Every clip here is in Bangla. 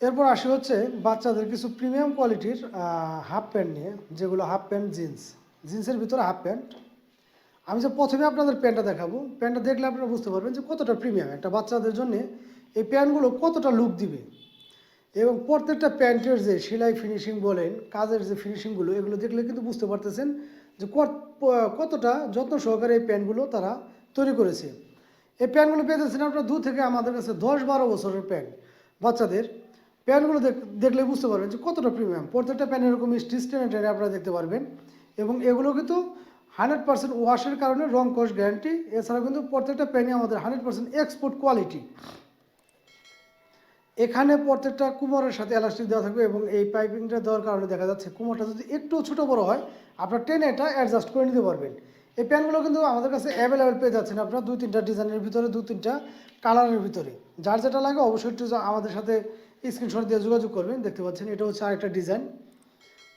এরপর আসি হচ্ছে বাচ্চাদের কিছু প্রিমিয়াম কোয়ালিটির হাফ প্যান্ট নিয়ে, যেগুলো হাফ প্যান্ট জিন্স জিন্সের ভিতরে হাফ প্যান্ট আমি যে প্রথমে আপনাদের প্যান্টটা দেখাবো প্যান্টটা দেখলে আপনারা বুঝতে পারবেন যে কতটা প্রিমিয়াম একটা বাচ্চাদের জন্য এই প্যান্টগুলো কতটা লুক দিবে। এবং প্রত্যেকটা প্যান্টের যে সেলাই ফিনিশিং বলেন, কাজের যে ফিনিশিংগুলো এগুলো দেখলে কিন্তু বুঝতে পারতেছেন যে কত- কতটা যত্ন সহকারে এই প্যান্টগুলো তারা তৈরি করেছে। এই প্যান্টগুলো পেয়েছেন আপনারা দু থেকে আমাদের কাছে দশ বারো বছরের প্যান্ট বাচ্চাদের প্যান্টগুলো দেখ- দেখলে বুঝতে পারবেন যে কতটা প্রিমিয়াম প্রত্যেকটা প্যান্ট এরকম স্টিচ আপনারা দেখতে পারবেন। এবং এগুলো কিন্তু হান্ড্রেড পার্সেন্ট ওয়াশের কারণে রং কোষ গ্যারান্টি এছাড়া কিন্তু প্রত্যেকটা প্যান্টই আমাদের হান্ড্রেড পার্সেন্ট এক্সপোর্ট কোয়ালিটি এখানে প্রত্যেকটা কুমোরের সাথে এলাস্টিক দেওয়া থাকবে এবং এই পাইপিংটা দেওয়ার কারণে দেখা যাচ্ছে কুমোরটা যদি একটু ছোটো বড় হয়, আপনার টেনে এটা অ্যাডজাস্ট করে নিতে পারবেন। এই প্যান্টগুলো কিন্তু আমাদের কাছে অ্যাভেলেবেল পেয়ে যাচ্ছেন আপনার দুই তিনটা ডিজাইনের ভিতরে দু তিনটা কালারের ভিতরে। যার যেটা লাগে অবশ্যই একটু আমাদের সাথে স্ক্রিনশট দিয়ে যোগাযোগ করবেন, দেখতে পাচ্ছেন এটা হচ্ছে আরেকটা ডিজাইন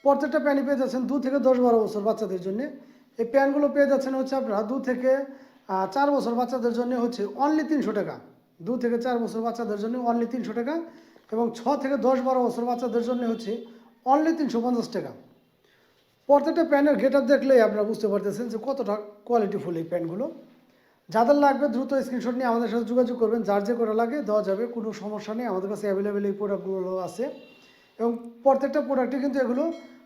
প্রত্যেকটা প্যান্টই পেয়ে যাচ্ছেন দু থেকে দশ বারো বছর বাচ্চাদের জন্য। এই প্যান্টগুলো পেয়ে যাচ্ছেন হচ্ছে আপনারা দু থেকে চার বছর বাচ্চাদের জন্য হচ্ছে অনলি তিনশো টাকা। দু থেকে চার বছর বাচ্চাদের জন্য অনলি তিনশো টাকা এবং ছ থেকে দশ বারো বছর বাচ্চাদের জন্য হচ্ছে অনলি তিনশো পঞ্চাশ টাকা। প্রত্যেকটা প্যান্টের গেট আপ দেখলেই আপনারা বুঝতে পারতেছেন যে কতটা কোয়ালিটিফুল এই প্যান্টগুলো যাদের লাগবে দ্রুত স্ক্রিনশট নিয়ে আমাদের সাথে যোগাযোগ করবেন, যার যে কটা লাগে দেওয়া যাবে, কোনো সমস্যা নেই, আমাদের কাছে অ্যাভেলেবেল এই প্রোডাক্টগুলো আছে। এবং প্রত্যেকটা প্রোডাক্টে কিন্তু এগুলো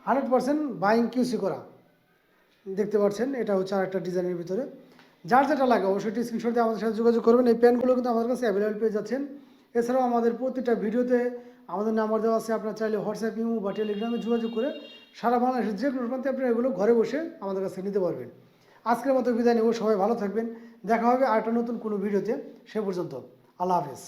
হান্ড্রেড পার্সেন্ট বাইং কিউসি করা। দেখতে পাচ্ছেন, এটা হচ্ছে আরেকটা ডিজাইনের ভিতরে। যার যেটা লাগে অবশ্যই স্ক্রিনশট দিয়ে আমাদের সাথে যোগাযোগ করবেন। এই প্যান্টগুলো কিন্তু আমাদের কাছে অ্যাভেলেবেল পেয়ে যাচ্ছেন। এছাড়াও আমাদের প্রতিটা ভিডিওতে আমাদের নাম্বার দেওয়া আছে, আপনারা চাইলে হোয়াটসঅ্যাপ ইমো বা টেলিগ্রামে যোগাযোগ করে সারা বাংলাদেশের যে কোনো প্রান্তে আপনারা এগুলো ঘরে বসে আমাদের কাছে নিতে পারবেন। আজকের মতো বিদায় নেব, সবাই ভালো থাকবেন। দেখা হবে আরেকটা নতুন কোনো ভিডিওতে। সে পর্যন্ত, আল্লাহ হাফেজ।